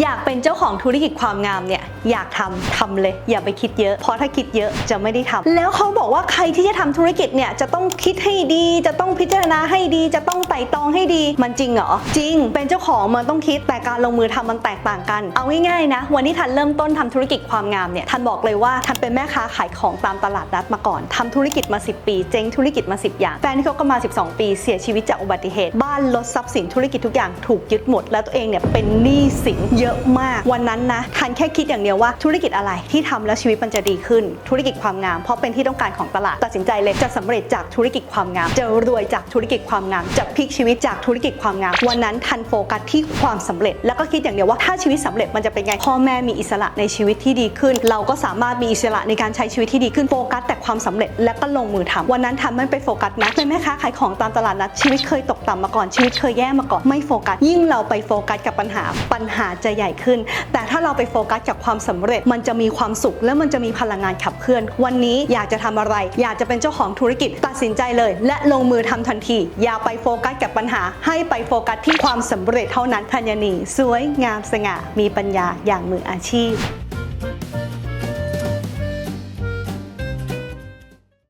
อยากเป็นเจ้าของธุรกิจความงามเนี่ยอยากทำทำเลย อย่าไปคิดเยอะเพราะถ้าคิดเยอะจะไม่ได้ทำแล้วเขาบอกว่าใครที่จะทำธุรกิจเนี่ยจะต้องคิดให้ดี จะต้องพิจารณาให้ดีจะต้องไต่ตองให้ดี มันจริงเหรอจริง เป็นเจ้าของมันต้องคิดแต่การลงมือทำมันแตกต่างกัน เอาง่ายๆนะ วันที่ทันเริ่มต้นทำธุรกิจความงามเนี่ยทันบอกเลยว่าทันเป็นแม่ค้าขายของตามตลาดนัดมาก่อนทำธุรกิจมา 10 ปี เจ๊งธุรกิจมา 10 อย่างแฟนที่เขาก็มา 12 ปี เสียชีวิตจากอุบัติเหตุ บ้านรถทรัพย์สินธุรกิจทุกอย่างถูกยึดหมด แล้วตัวเองเนี่ยเป็นหนี้สินเยอะมาก วันนั้นนะทันแค่คิดอย่างเดียวว่าธุรกิจอะไรที่ทำแล้วชีวิตมันจะดีขึ้น ธุรกิจความงาม เพราะเป็นที่ต้องการของตลาดตัดสินใจเลยจะสำเร็จจากธุรกิจความงาม จะรวยจากธุรกิจความงามจะพลิกชีวิตจากธุรกิจความงาม วันนั้นทันโฟกัสที่ความสำเร็จ แล้วก็คิดอย่างเดียวว่าถ้าชีวิตสำเร็จมันจะเป็นไงพ่อแม่มีอิสระในชีวิตที่ดีขึ้น เราก็สามารถมีอิสระในการใช้ชีวิตที่ดีขึ้นโฟกัสแต่ความสำเร็จแล้วก็ลงมือทำวันนั้นทันไม่ไปโฟกัสนะเป็นแม่ค้าขายของตามตลาดนัดชีวิตเคยตกต่ำมาก่อนชีวิตเคยแย่มาก่อนไม่โฟกัสยิ่งเราไปโฟกัสกับปัญหาปัญหาจะใหญ่ขึ้น แต่ถ้าเราไปโฟกัสกับความสำเร็จ มันจะมีความสุข และมันจะมีพลังงานขับเคลื่อน วันนี้อยากจะทำอะไร อยากจะเป็นเจ้าของธุรกิจตัดสินใจเลย และลงมือทำทันที อย่าไปโฟกัสกับปัญหา ให้ไปโฟกัสที่ความสำเร็จเท่านั้นธัญนีสวยงามสง่ามีปัญญาอย่างมืออาชีพ